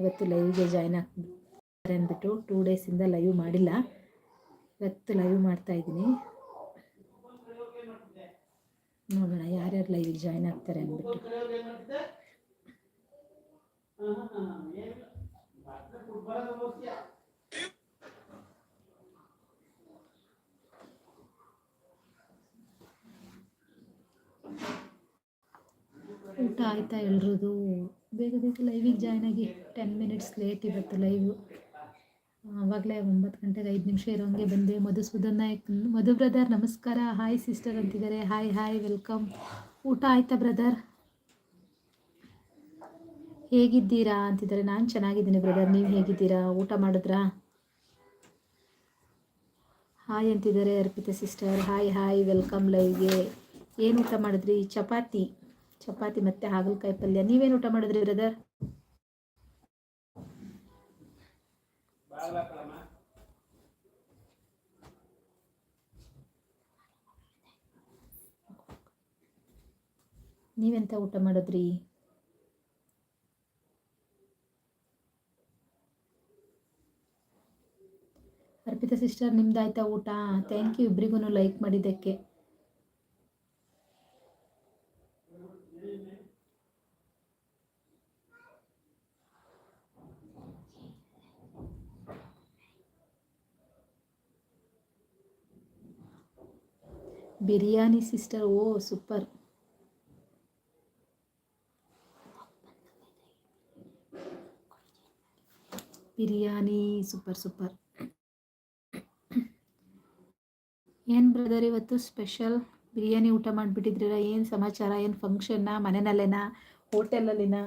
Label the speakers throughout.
Speaker 1: ಇವತ್ತು ಲೈವ್ಗೆ ಜಾಯ್ನ್ ಆಗ್ತಾರೆ ಅಂದ್ಬಿಟ್ಟು ಟೂ ಡೇಸಿಂದ ಲೈವ್ ಮಾಡಿಲ್ಲ. ಇವತ್ತು ಲೈವ್ ಮಾಡ್ತಾ ಇದ್ದೀನಿ. ನೋಡೋಣ ಯಾರ್ಯಾರು ಲೈವಿಗೆ ಜಾಯ್ನ್ ಆಗ್ತಾರೆ ಅಂದ್ಬಿಟ್ಟು ಊಟ ಆಯ್ತಾ ಎಲ್ರದು ಬೇಗ ಬೇಗ ಲೈವಿಗೆ ಜಾಯ್ನ್ ಆಗಿ ಟೆನ್ ಮಿನಿಟ್ಸ್ ಲೇಟ್ ಇವತ್ತು ಲೈವು ಆವಾಗಲೇ ಒಂಬತ್ತು ಗಂಟೆಗೆ ಐದು ನಿಮಿಷ ಇರೋಂಗೆ ಬಂದೆ. ಮಧುಸೂದನ್ ನಾಯಕ್, ಮಧು ಬ್ರದರ್ ನಮಸ್ಕಾರ. ಹಾಯ್ ಸಿಸ್ಟರ್ ಅಂತಿದ್ದಾರೆ. ಹಾಯ್ ಹಾಯ್ ವೆಲ್ಕಮ್ ಊಟ ಆಯ್ತಾ ಬ್ರದರ್ ಹೇಗಿದ್ದೀರಾ ಅಂತಿದ್ದಾರೆ. ನಾನು ಚೆನ್ನಾಗಿದ್ದೀನಿ ಬ್ರದರ್ ನೀವು ಹೇಗಿದ್ದೀರಾ? ಊಟ ಮಾಡಿದ್ರಾ? ಹಾಯ್ ಅಂತಿದ್ದಾರೆ Arpita sister hi hi welcome ಲೈವ್ಗೆ ಏನು ಊಟ ಮಾಡಿದ್ರಿ? ಚಪಾತಿ. ಚಪಾತಿ ಮತ್ತೆ ಹಾಗಲಕಾಯಿ ಪಲ್ಯ. ನೀವೇನು ಊಟ ಮಾಡಿದ್ರಿ ಬ್ರದರ್ ನೀವೆಂತ ಊಟ ಮಾಡಿದ್ರಿ? ಅರ್ಪಿತಾ ಸಿಸ್ಟರ್ ನಿಮ್ದಾಯ್ತಾ ಊಟ? ಥ್ಯಾಂಕ್ ಯು ಇಬ್ಬರಿಗೂ ಲೈಕ್ ಮಾಡಿದ್ದಕ್ಕೆ. Biryani sister, oh super. Biryani super super. ಏನು ಬ್ರದರ್ ಇವತ್ತು ಸ್ಪೆಷಲ್ ಬಿರಿಯಾನಿ ಊಟ ಮಾಡಿಬಿಟ್ಟಿದ್ರಲ್ಲ, ಏನು ಸಮಾಚಾರ, ಏನು ಫಂಕ್ಷನ್ನ ಮನೆಯಲ್ಲೇನಾ ಹೋಟೆಲಲ್ಲಿನಾ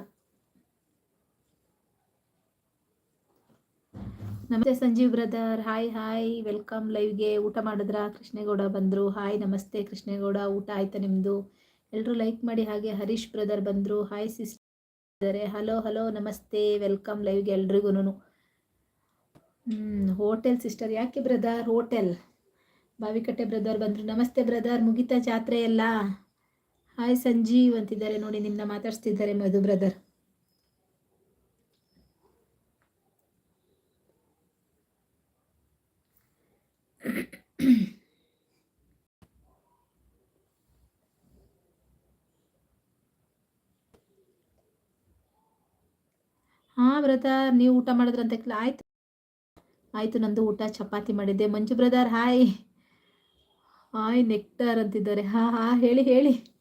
Speaker 1: ನಮಸ್ತೆ Sanjeev brother. Hi hi. Welcome ಲೈವ್ಗೆ ಊಟ ಮಾಡಿದ್ರ? ಕೃಷ್ಣೇಗೌಡ ಬಂದರು. ಹಾಯ್, ನಮಸ್ತೆ ಕೃಷ್ಣೇಗೌಡ. ಊಟ ಆಯ್ತಾ ನಿಮ್ಮದು ಎಲ್ಲರೂ ಲೈಕ್ ಮಾಡಿ ಹಾಗೆ ಹರೀಶ್ ಬ್ರದರ್ ಬಂದರು. Hi, sister. Hello hello. ನಮಸ್ತೆ. ವೆಲ್ಕಮ್ ಲೈವ್ಗೆ ಎಲ್ರಿಗೂ ಹೋಟೆಲ್ ಸಿಸ್ಟರ್. ಯಾಕೆ ಬ್ರದರ್? ಹೋಟೆಲ್. ಬಾವಿಕಟ್ಟೆ ಬ್ರದರ್ ಬಂದರು. ನಮಸ್ತೆ ಬ್ರದರ್. ಮುಗಿತಾ ಜಾತ್ರೆ ಎಲ್ಲ? ಹಾಯ್, ಸಂಜೀವ್ ಅಂತಿದ್ದಾರೆ ನೋಡಿ. ನಿನ್ನ ಮಾತಾಡ್ಸ್ತಿದ್ದಾರೆ ಮಧು ಬ್ರದರ್. ಹಾಂ ಬ್ರದರ್, ನೀವು ಊಟ ಮಾಡಿದ್ರಂತ ಆಯ್ತು. ಆಯಿತು, ನಂದು ಊಟ, ಚಪಾತಿ ಮಾಡಿದ್ದೆ. Manju brother, hi. Hi, nectar ಅಂತಿದ್ದಾರೆ. ಹಾಂ ಹಾಂ, ಹೇಳಿ ಹೇಳಿ.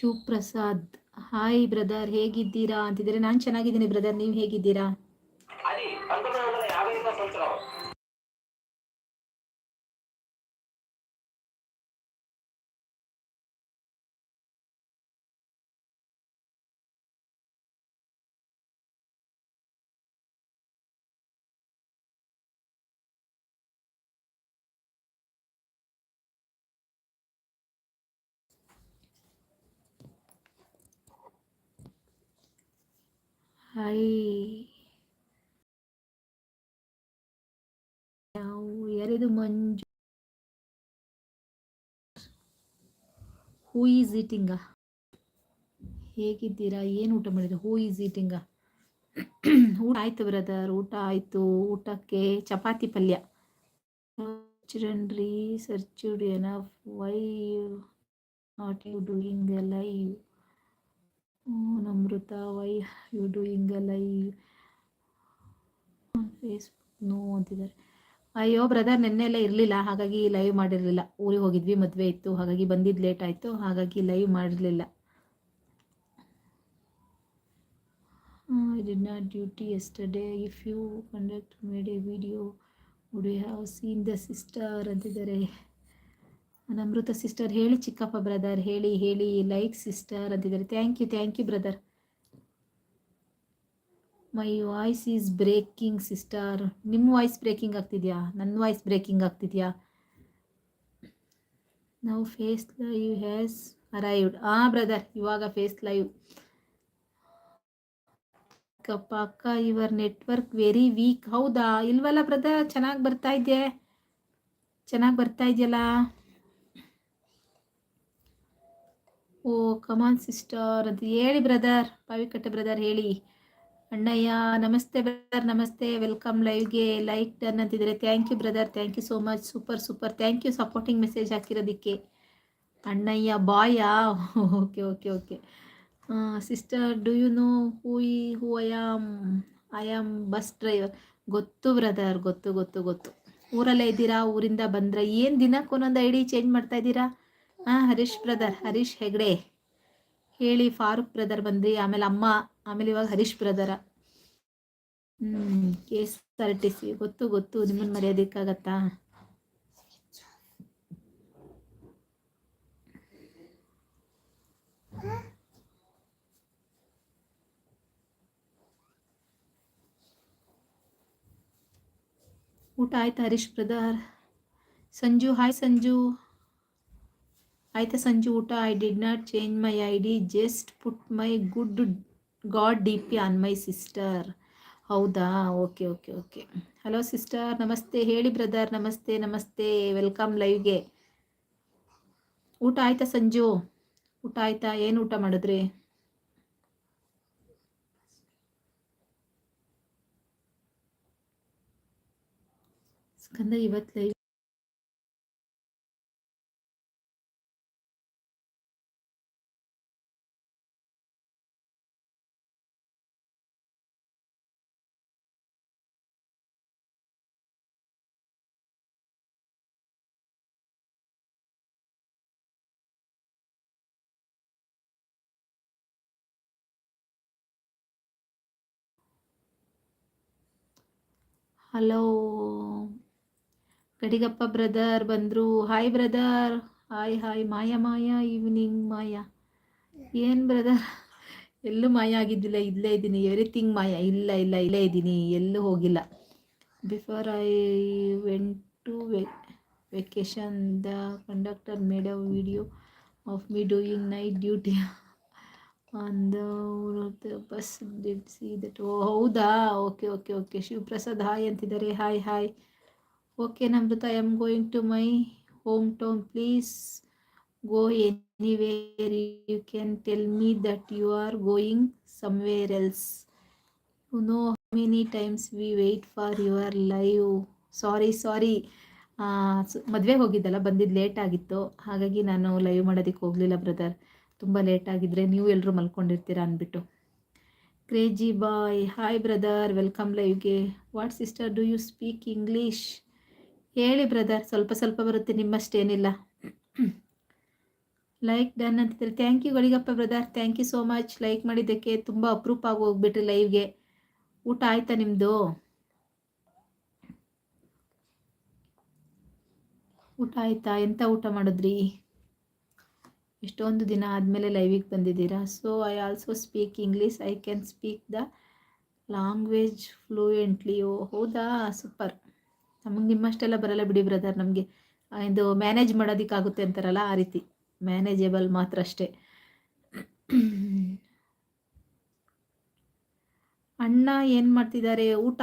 Speaker 1: ಶಿವಪ್ರಸಾದ್ ಹಾಯ್ ಬ್ರದರ್ ಹೇಗಿದ್ದೀರಾ? ಅಂತಿದ್ರೆ ನಾನು ಚೆನ್ನಾಗಿದ್ದೀನಿ ಬ್ರದರ್ ನೀವು ಹೇಗಿದ್ದೀರಾ? ನಾವು ಯಾರಿದು ಮಂಜು. ಹೂ ಈಸ್ ಈಟಿಂಗ ಹೇಗಿದ್ದೀರಾ? ಏನು ಊಟ ಮಾಡಿದ್ರು ಹೂ ಈಸ್ ಈಟಿಂಗ ಊಟ ಆಯ್ತು ಬ್ರದರ್ ಊಟ ಆಯಿತು. ಊಟಕ್ಕೆ ಚಪಾತಿ ಪಲ್ಯ. ಚಿರನ್ರಿ ಸರ್ಚುಡ್ enough why not you doing live Namratha why you doing live Facebook no ಅಂತಿದ್ದಾರೆ. ಅಯ್ಯೋ ಬ್ರದರ್ ನೆನ್ನೆ ಎಲ್ಲ ಇರಲಿಲ್ಲ, ಹಾಗಾಗಿ ಲೈವ್ ಮಾಡಿರಲಿಲ್ಲ. ಊರಿಗೆ ಹೋಗಿದ್ವಿ, ಮದುವೆ ಇತ್ತು. ಹಾಗಾಗಿ ಬಂದಿದ್ದು ಲೇಟ್ ಆಯಿತು, ಹಾಗಾಗಿ ಲೈವ್ ಮಾಡಿರಲಿಲ್ಲ. I did not duty yesterday if you conduct made a video would you have seen the sister ಅಂತಿದ್ದಾರೆ. ನಮೃತ ಸಿಸ್ಟರ್ ಹೇಳಿ, ಚಿಕ್ಕಪ್ಪ ಬ್ರದರ್ ಹೇಳಿ ಹೇಳಿ ಲೈಕ್ ಸಿಸ್ಟರ್ ಅಂತಿದ್ದಾರೆ. Thank you thank you brother my voice is breaking sister ನಿಮ್ಮ voice breaking ಆಗ್ತಿದೆಯಾ? ನನ್ನ voice breaking ಆಗ್ತಿದೆಯಾ? ನಾವು ಫೇಸ್ ಲೈವ್ ಹ್ಯಾಸ್ ಅರೈವ್ಡ್ ಆ ಬ್ರದರ್ ಇವಾಗ ಫೇಸ್ ಲೈವ್ ಅಕ್ಕಪ್ಪ ಅಕ್ಕ ಯುವರ್ ನೆಟ್ವರ್ಕ್ ವೆರಿ ವೀಕ್ ಹೌದಾ? ಇಲ್ವಲ್ಲ ಬ್ರದರ್ ಚೆನ್ನಾಗಿ ಬರ್ತಾ ಇದ್ದೆ ಚೆನ್ನಾಗಿ ಬರ್ತಾ ಇದೆಯಲ್ಲ? ಓ ಕಮಾನ್ ಸಿಸ್ಟರ್ ಅದು ಹೇಳಿ ಬ್ರದರ್ ಪಾವಿಕಟ್ಟೆ ಬ್ರದರ್ ಹೇಳಿ. ಅಣ್ಣಯ್ಯ, ನಮಸ್ತೆ ಬ್ರದರ್ ನಮಸ್ತೆ. ವೆಲ್ಕಮ್ ಲೈವ್ಗೆ ಲೈಕ್ ಡನ್ ಅಂತಿದ್ದಾರೆ. Thank you brother thank you so much super super thank you supporting message ಹಾಕಿರೋದಕ್ಕೆ. ಅಣ್ಣಯ್ಯ ಬಾಯಾ okay okay okay sister do you know who who I am I am bus driver ಗೊತ್ತು brother ಗೊತ್ತು ಗೊತ್ತು ಗೊತ್ತು. ಊರಲ್ಲೇ ಇದ್ದೀರಾ? ಊರಿಂದ ಬಂದ್ರೆ ಏನು ದಿನಕ್ಕೆ ಒಂದೊಂದು ಐ ಡಿ ಚೇಂಜ್ ಮಾಡ್ತಾ ಇದ್ದೀರಾ? ಹಾಂ ಹರೀಶ್ ಬ್ರದರ್ ಹರೀಶ್ ಹೆಗ್ಡೆ. ಹೇಳಿ, ಫಾರೂಕ್ ಬ್ರದರ್ ಬಂದ್ರಿ, ಆಮೇಲೆ ಅಮ್ಮ, ಆಮೇಲೆ ಇವಾಗ ಹರೀಶ್ ಬ್ರದರ ಹ್ಮ್ ಕೆ ಎಸ್ ಗೊತ್ತು. ಗೊತ್ತು ನಿಮ್ಮನ್ನು ಮರ್ಯಾದಕ್ಕಾಗತ್ತಾ ಊಟ ಆಯ್ತಾ ಹರೀಶ್ ಬ್ರದರ್ ಸಂಜು ಹಾಯ್ ಸಂಜು. ಆಯ್ತಾ ಸಂಜು ಊಟ? I did not change my I D just put my good God D P on my sister ಹೌದಾ? Okay okay okay hello sister ನಮಸ್ತೆ. ಹೇಳಿ ಬ್ರದರ್ ನಮಸ್ತೆ ನಮಸ್ತೆ. ವೆಲ್ಕಮ್ ಲೈವ್ಗೆ ಊಟ ಆಯ್ತಾ ಸಂಜು? ಊಟ ಆಯ್ತಾ? ಏನು ಊಟ ಮಾಡಿದ್ರಿ? ಸ್ಕಂದ ಇವತ್ತು ಲೈವ್ ಹಲೋ ಗಡಿಗಪ್ಪ ಬ್ರದರ್ ಬಂದರು. Hi brother hi hi Maya Maya evening Maya. ಏನು ಬ್ರದರ್ ಎಲ್ಲೂ ಮಾಯ ಆಗಿದ್ದಿಲ್ಲ. ಇಲ್ಲೇ ಇದ್ದೀನಿ. ಎವ್ರಿಥಿಂಗ್ ಮಾಯ. ಇಲ್ಲ ಇಲ್ಲ, ಇಲ್ಲೇ ಇದ್ದೀನಿ. ಎಲ್ಲೂ ಹೋಗಿಲ್ಲ. Before I went to vacation the conductor made a video of me doing night duty ಒಂದು ಬಸ್ ಸಿ ದಟ್ ಓ ಹೌದಾ okay okay okay Shivaprasad hi ಅಂತಿದ್ದಾರೆ hi hi okay Namrata I am going to my home town please go anywhere you can tell me that you are going somewhere else you know many times we wait for your live sorry sorry ಮದುವೆ ಹೋಗಿದ್ದಲ್ಲ ಬಂದಿದ್ದು late ಆಗಿತ್ತು. ಹಾಗಾಗಿ ನಾನು live ಮಾಡೋದಕ್ಕೆ ಹೋಗಲಿಲ್ಲ brother ತುಂಬ late ಆಗಿದ್ರೆ ನೀವು ಎಲ್ಲರೂ ಮಲ್ಕೊಂಡಿರ್ತೀರ ಅಂದ್ಬಿಟ್ಟು. Crazy boy, hi brother, welcome ಲೈವ್ಗೆ. What sister, do you speak English? ಹೇಳಿ ಬ್ರದರ್, ಸ್ವಲ್ಪ ಸ್ವಲ್ಪ ಬರುತ್ತೆ ನಿಮ್ಮಷ್ಟೇನಿಲ್ಲ ಲೈಕ್ ಡನ್ ಅಂತಿದ್ರೆ thank you Galigappa brother thank you so much like ಮಾಡಿದ್ದಕ್ಕೆ ತುಂಬ ಅಪ್ರೂಪ್ ಆಗಿ ಹೋಗ್ಬಿಟ್ರಿ ಲೈವ್ಗೆ. ಊಟ ಆಯ್ತಾ ನಿಮ್ಮದು ಊಟ ಆಯ್ತಾ? ಎಂಥ ಊಟ ಮಾಡಿದ್ರಿ? ಎಷ್ಟೊಂದು ದಿನ ಆದಮೇಲೆ ಲೈವಿಗೆ ಬಂದಿದ್ದೀರಾ? So I also speak English I can speak the language fluently oh, ಹೌದಾ? ಸೂಪರ್ ನಮಗೆ ನಿಮ್ಮಷ್ಟೆಲ್ಲ ಬರಲ್ಲ ಬಿಡಿ ಬ್ರದರ್ ನಮಗೆ. ಇದು ಮ್ಯಾನೇಜ್ ಮಾಡೋದಕ್ಕಾಗುತ್ತೆ ಅಂತಾರಲ್ಲ ಆ ರೀತಿ. ಮ್ಯಾನೇಜೇಬಲ್ ಮಾತ್ರ ಅಷ್ಟೇ. ಅಣ್ಣ ಏನು ಮಾಡ್ತಿದ್ದಾರೆ? ಊಟ?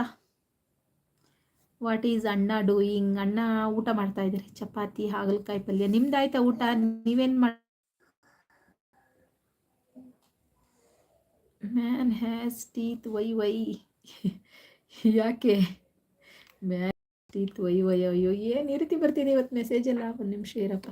Speaker 1: ವಾಟ್ ಈಸ್ ಅಣ್ಣ ಡೂಯಿಂಗ್ ಅಣ್ಣ ಊಟ ಮಾಡ್ತಾ ಇದ್ದಾರೆ. ಚಪಾತಿ, ಹಾಗಲಕಾಯಿ ಪಲ್ಯ. ನಿಮ್ದಾಯ್ತಾ ಊಟ? ನೀವೇನು ಮಾಡಿ man has teeth why why ಯಾಕೆ ಮ್ಯಾನ್ ಟೀತ್ ವೈ ವೈ ಅಯ್ಯೋ ಏನು ಈ ರೀತಿ ಬರ್ತಿದೆ ಇವತ್ತು ಮೆಸೇಜ್ ಎಲ್ಲ ಒಂದು ನಿಮಿಷ ಇರಪ್ಪ